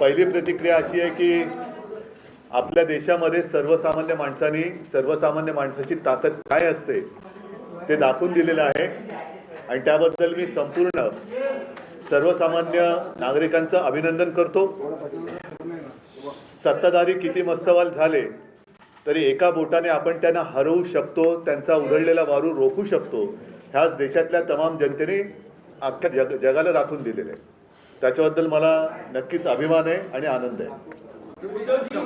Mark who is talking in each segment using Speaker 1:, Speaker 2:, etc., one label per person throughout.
Speaker 1: पहिली प्रतिक्रिया अशी आहे की आपल्या देशामध्ये सर्वसामान्य माणसांनी सर्वसामान्य माणसाची ताकद काय असते ते दाखवून दिलेलं आहे. आणि त्याबद्दल मी संपूर्ण सर्वसामान्य नागरिकांचं अभिनंदन करतो. सत्ताधारी किती मस्तवाल झाले तरी एका बोटाने आपण त्यांना हरवू शकतो त्यांचा उधळलेला वारू रोखू शकतो. ह्याच देशातल्या तमाम जनतेने अख्ख्या जग जगाला दाखवून दिलेलं आहे. त्याच्याबद्दल मला नक्कीच अभिमान आहे आणि आनंद आहे.
Speaker 2: उद्धवजी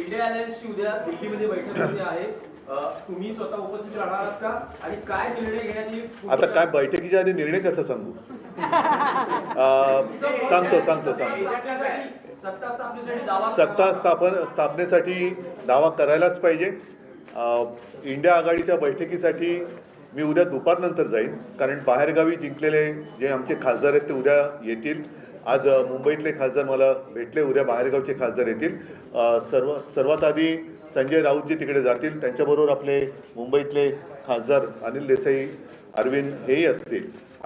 Speaker 2: इंडिया अलायन्सची उद्या दिल्लीमध्ये बैठक होते आहे. अ, तुम्ही स्वतः उपस्थित राहणार आहात का? आणि काय निर्णय घेण्यात येईल?
Speaker 1: आता काय बैठकीच्या आधी निर्णय कसा सांगू. सांगतो सांगतो सांगतो.
Speaker 2: सत्ता
Speaker 1: स्थापन स्थापनेसाठी दावा करायलाच पाहिजे. इंडिया आघाडीच्या बैठकीसाठी मी उद्या दुपारनंतर जाईन. कारण बाहेरगावी जिंकलेले जे आमचे खासदार आहेत ते उद्या येतील. आज मुंबईतले खासदार मला भेटले उद्या बाहेरगावचे खासदार येतील. सर्व सर्वात आधी संजय राऊत जे तिकडे जातील. त्यांच्याबरोबर आपले मुंबईतले खासदार अनिल देसाई अरविंद हेही असतील.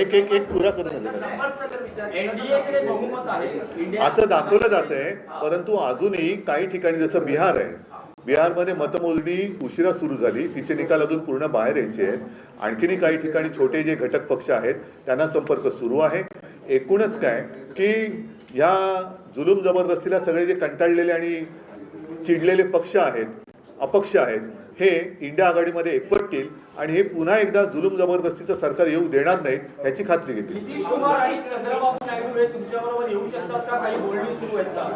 Speaker 1: एक एक एक पुरा करून
Speaker 2: बहुमत आहे. इंडिया
Speaker 1: असं दाखवलं जात आहे परंतु अजूनही काही ठिकाणी जसं बिहार आहे बिहारमध्ये मतमोजणी उशिरा सुरू झाली. तिचे निकाल अजून पूर्ण बाहेर यायचे आहेत. आणखीनही काही ठिकाणी छोटे जे घटक पक्ष आहेत त्यांना संपर्क सुरू आहे. एकूणच काय की ह्या जुलूम जबरदस्तीला सगळे जे कंटाळलेले आणि चिडलेले पक्ष आहेत अपक्ष आहेत हे इंडिया आघाडीमध्ये एकवटतील आणि हे पुन्हा एकदा जुलूम जबरदस्तीचं सरकार येऊ देणार नाहीत ह्याची खात्री घेतील.
Speaker 2: हे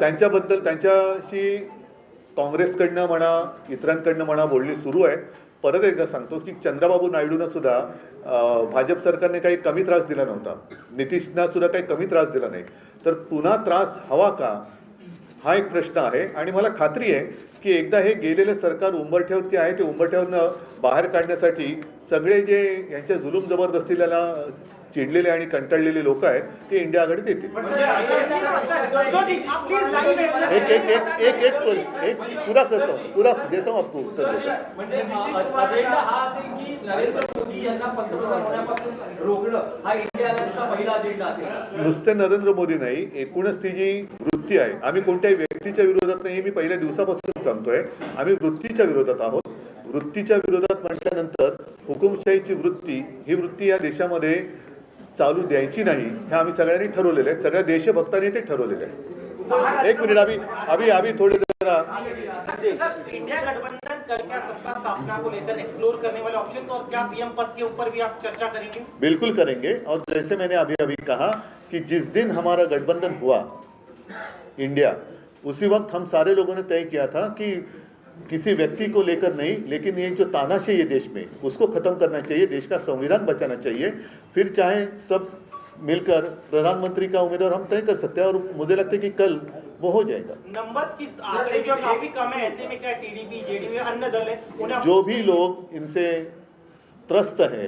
Speaker 1: त्यांच्याबद्दल त्यांच्याशी काँग्रेसकडनं म्हणा इतरांकडनं म्हणा बोलणी सुरू आहेत. परत एकदा सांगतो की चंद्रबाबू नायडूनं सुद्धा भाजप सरकारने काही कमी त्रास दिला नव्हता. नितीशना सुद्धा काही कमी त्रास दिला नाही. तर पुन्हा त्रास हवा का? हा एक प्रश्न आहे. आणि मला खात्री आहे की एकदा हे गेलेलं सरकार उंबरठ्यावरती आहे ते उंबरठ्यावरनं बाहेर काढण्यासाठी सगळे जे यांच्या जुलूम जबरदस्तीला चिडलेले आणि कंटाळलेले लोक आहेत ते इंडिया आघाडीत येतील. एक एक एक एक एक पर- एक पुरा करतो पुरा देतो आपको उत्तर देतो.
Speaker 2: म्हणजे
Speaker 1: नुसते नरेंद्र मोदी नाही एकूणच ती जी वृत्ती आहे. आम्ही कोणत्याही व्यक्तीच्या विरोधात नाही हे मी पहिल्या दिवसापासून सांगतोय. आम्ही वृत्तीच्या विरोधात आहोत. वृत्तीच्या विरोधात म्हटल्यानंतर हुकुमशाहीची वृत्ती ही वृत्ती या देशामध्ये चालू द्यायची नाही हे आम्ही सगळ्यांनी ठरवलेलं आहे. सगळ्या देशभक्तांनी ते ठरवलेलं आहे. एक मिनिट अभी अभी अभी थोडे जरा
Speaker 3: इंडिया गठबंधन क्या सत्ता को एक्सप्लोर करने वाले ऑप्शंस और क्या पीएम पद के ऊपर भी आप चर्चा करेंगे?
Speaker 1: बिल्कुल करेंगे। और जैसे मैंने अभी अभी कहा कि जिस दिन हमारा गठबंधन हुआ इंडिया। उसी वक्त हम सारे लोगों ने तय किया था कि किसी व्यक्ति को लेकर नहीं लेकिन ये जो तानाशाही है देश में उसको खत्म करना चाहिए देश का संविधान बचाना चाहिए। फिर चाहे सब मिलकर प्रधानमंत्री का उम्मीदवार हम तय कर सकते हैं और मुझे लगता है कि कल वो हो जाएगा।
Speaker 3: नंबर्स की आंकड़े जो काफ़ी कम है ऐसे में क्या टीडीपी जेडीयू अन्य दल है
Speaker 1: जो भी लोग इनसे त्रस्त है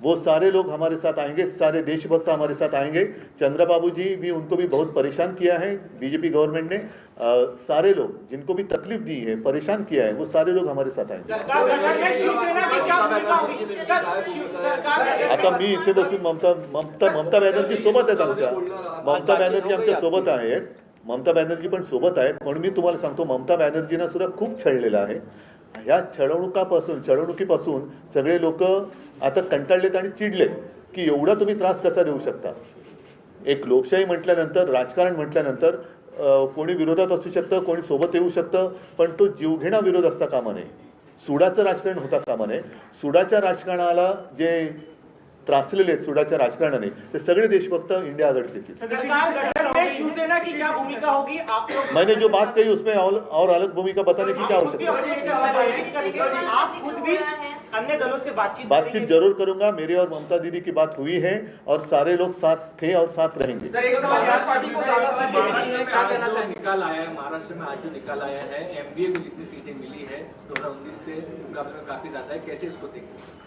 Speaker 1: वो सारे लोग हमारे साथ आएँगे सारे देशभक्त हमारे साथ आएँगे। चंद्रबाबू जी भी उनको भी बहुत परेशान किया है बीजेपी गवर्नमेंट ने। अ, सारे लोग जिनको भी तकलीफ़ दी है परेशान किया है वो सारे लोग हमारे साथ आएँगे। आता मी इथे बसून ममता ममता ममता बॅनर्जी सोबत आहेत आमच्या ममता बॅनर्जी आमच्या सोबत आहेत। ममता बॅनर्जी पण सोबत आहेत म्हणून मी तुम्हाला सांगतो ममता बॅनर्जीना सुद्धा खूप छळलेलं आहे. ह्या छळवणुकापासून छळवणुकीपासून सगळे लोक आता कंटाळलेत आणि चिडलेत की एवढा तुम्ही त्रास कसा देऊ शकता? एक लोकशाही म्हटल्यानंतर राजकारण म्हटल्यानंतर कोणी विरोधात असू शकतं कोणी सोबत येऊ शकतं पण तो जीवघेणा विरोध असता कामा नये. सुडाचं राजकारण होता कामा नये. सुडाच्या राजकारणाला जे त्रासलेले आहेत सुडाच्या राजकारणाने ते सगळे देशभक्त इंडिया आघाडीत येतील.
Speaker 3: सरकार गठन में शिवसेना की क्या भूमिका होगी? आप लोग
Speaker 1: मैंने जो बात कही उसमें और, और अलग भूमिका बताने की क्या
Speaker 3: आप खुद भी
Speaker 1: आवश्यकता है
Speaker 3: अपने से बातचीत करेंगे आप खुद भी अन्य दलों से बातचीत
Speaker 1: बातचीत
Speaker 3: करेंगे।
Speaker 1: जरूर करूंगा। मेरी और ममता दीदी की बात हुई है और सारे लोग साथ थे और साथ रहेंगे।
Speaker 2: सर एक सवाल याद पार्टी को ज्यादा सीटें
Speaker 4: महाराष्ट्र
Speaker 2: मिली
Speaker 4: में
Speaker 2: क्या
Speaker 4: आज
Speaker 2: कहना
Speaker 4: जो
Speaker 2: चाहिए
Speaker 4: निकाल आया है महाराष्ट्र में आज जो निकाल आया है एमबीए को जितनी सीटें मिली है 2019 से मुकाबले में काफी ज्यादा है। कैसे इसको देखते हैं?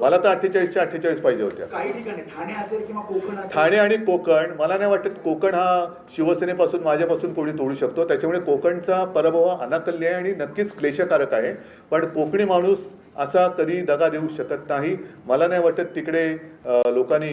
Speaker 1: मला तर अठ्ठेचाळीसच्या अठ्ठेचाळीस पाहिजे होत्या.
Speaker 5: काही ठिकाणी ठाणे असेल किंवा कोकण असेल?
Speaker 1: ठाणे आणि कोकण मला नाही वाटत कोकण हा शिवसेनेपासून माझ्यापासून कोणी तोडू शकतो. त्याच्यामुळे कोकणचा पराभव हा अनाकल्य आहे आणि नक्कीच क्लेशकारक आहे. पण कोकणी माणूस असा कधी दगा देऊ शकत नाही. मला नाही वाटत तिकडे लोकांनी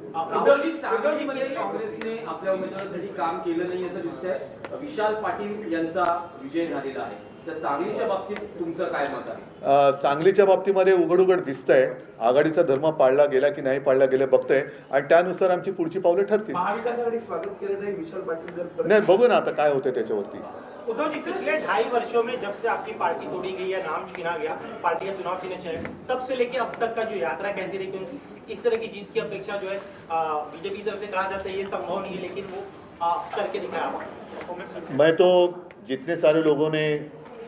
Speaker 2: उद्धवजी सांगलीमध्ये काँग्रेसने आपल्या उमेदवारासाठी काम केलं नाही असं दिसतंय. विशाल पाटील यांचा विजय झालेला आहे. तर सांगलीच्या बाबतीत तुमचं काय मत आहे?
Speaker 1: अ, सांगलीच्या बाबतीमध्ये उघड उघड दिसतंय. आघाडीचा धर्म पाळला गेला की नाही पाळला गेला बघतोय. आणि त्यानुसार आमची पुढची पावले ठरतील.
Speaker 5: महाविकास आघाडी स्वागत केलं जाईल. विशाल पाटील जर परत-
Speaker 1: नाही बघू ना आता काय होतंय त्याच्यावरती.
Speaker 3: उद्धव जी पिछले ढाई वर्षों में जब से आपकी पार्टी तोड़ी गई या नाम छीना गया पार्टी का चुनाव छीने चले तब से लेके अब तक का जो यात्रा कैसी रही क्योंकि इस तरह की जीत की अपेक्षा जो है बीजेपी तरफ़ से कहा जाता है, ये संभव नहीं है, लेकिन वो करके दिखाया
Speaker 1: मैं तो जितने सारे लोगों ने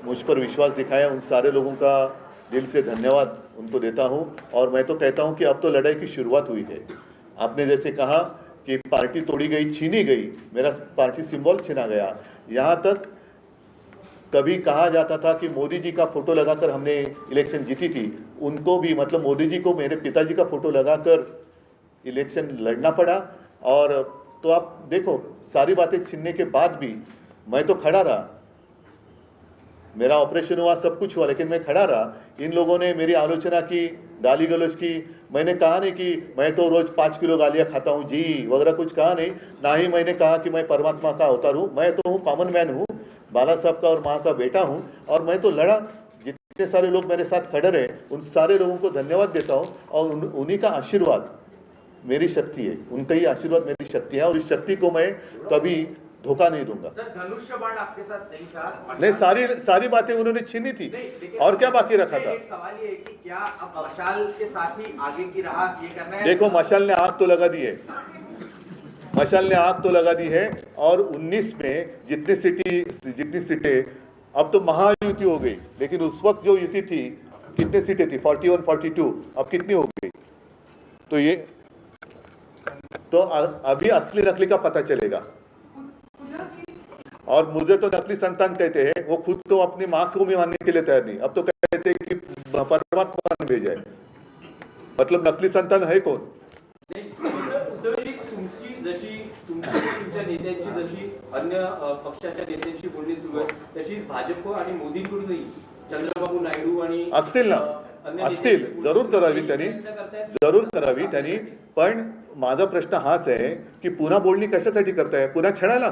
Speaker 1: मुझ पर विश्वास दिखाया, उन सारे लोगों का दिल से धन्यवाद उनको देता हूँ। और मैं तो कहता हूँ कि अब तो लड़ाई की शुरुआत हुई है। आपने जैसे कहा कि पार्टी तोड़ी गई, छीनी गई, मेरा पार्टी सिंबल छीना गया। यहाँ तक कभी कहा जाता था कि मोदी जी का फ़ोटो लगाकर हमने इलेक्शन जीती थी उनको भी मतलब मोदी जी को, मेरे पिताजी का फ़ोटो लगाकर इलेक्शन लड़ना पड़ा। और तो आप देखो, सारी बातें छीनने के बाद भी मैं तो खड़ा रहा। मेरा ऑपरेशन हुआ, सब कुछ हुआ, लेकिन मैं खड़ा रहा। इन लोगों ने मेरी आलोचना की, गाली गलोच की। मैंने कहा नहीं कि मैं तो रोज पाँच किलो गालियाँ खाता हूँ, जी, वगैरह कुछ कहा नहीं। ना ही मैंने कहा कि मैं परमात्मा का अवतार हूँ। मैं तो हूँ कॉमन मैन हूँ, बाला साहब का और माँ का बेटा हूँ। और मैं तो लड़ा। जितने सारे लोग मेरे साथ खड़े रहे उन सारे लोगों को धन्यवाद देता हूँ और उन, उन्हीं का आशीर्वाद मेरी शक्ति है। उनका ही आशीर्वाद मेरी शक्ति है और इस शक्ति को मैं कभी धोखा नहीं दूँगा।
Speaker 6: सर धनुष्य बाण आपके साथ नहीं था
Speaker 1: नहीं सारी सारी बातें उन्होंने छीनी थी। और क्या बाकी रखा था?
Speaker 6: सवाल ये कि क्या अब मशाल के साथ ही आगे की राह ये करना है?
Speaker 1: देखो मशाल ने आग तो लगा दी है। मशाल ने आग तो लगा दी है और 19 में जितनी सीटी जितनी सीटें अब तो महायुति हो गई, लेकिन उस वक्त जो युति थी, कितने सीटें थी? 41 42 अब कितनी हो गई? तो ये तो अभी असली नकली का पता चलेगा। और मुझे तो नकली संतान कहते हैं, वो खुद को अपनी माँ को भी मानने के लिए तैयार नहीं। अब तो कहते हैं कि परमात्मा भेजा है? मतलब नकली संतान है कौन?
Speaker 2: तुमची तुमच्या नेत्यांची जशी अन्य पक्षाच्या बोलणी सुरू आहे तशीच भाजप आणि मोदींकडूनही चंद्रबाबू नायडू आणि
Speaker 1: असतील ना. असतील. जरूर करावी त्यांनी. जरूर करावी त्यांनी. पण माझा प्रश्न हाच आहे की पुन्हा बोलणी कशासाठी करताय? पुन्हा छळायला?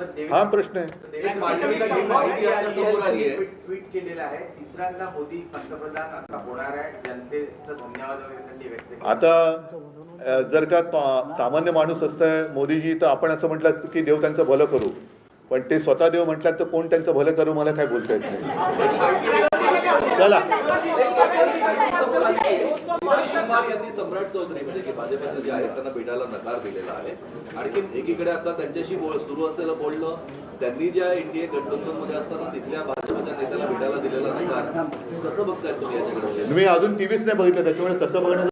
Speaker 1: हा प्रश्न आहे.
Speaker 6: ट्विट केलेलं आहे. तिसऱ्यांदा मोदी पंतप्रधान आता होणार आहे. जनतेचं धन्यवाद वगैरे
Speaker 1: आता जर का क- सामान्य माणूस असतं मोदीजी तर आपण असं म्हटलं की देव त्यांचं भलं करू. पण ते स्वतः देव म्हटल्यात तर कोण त्यांचं भलं करू मला काय बोलता येत नाही. चला.
Speaker 7: यांनी सम्राट चौधरी म्हणजे की भाजपचे जे आहेत त्यांना भेटायला नकार दिलेला आहे. आणखी एकीकडे आता त्यांच्याशी बोल सुरू असलेलं बोलणं त्यांनी ज्या एनडीए गठबंधनमध्ये असताना तिथल्या भाजपच्या नेत्याला भेटायला दिलेला नकार कसं बघताय तुम्ही याच्याकडे?
Speaker 1: मी अजून टीव्हीच नाही बघितलं त्याच्यामुळे कसं बघणं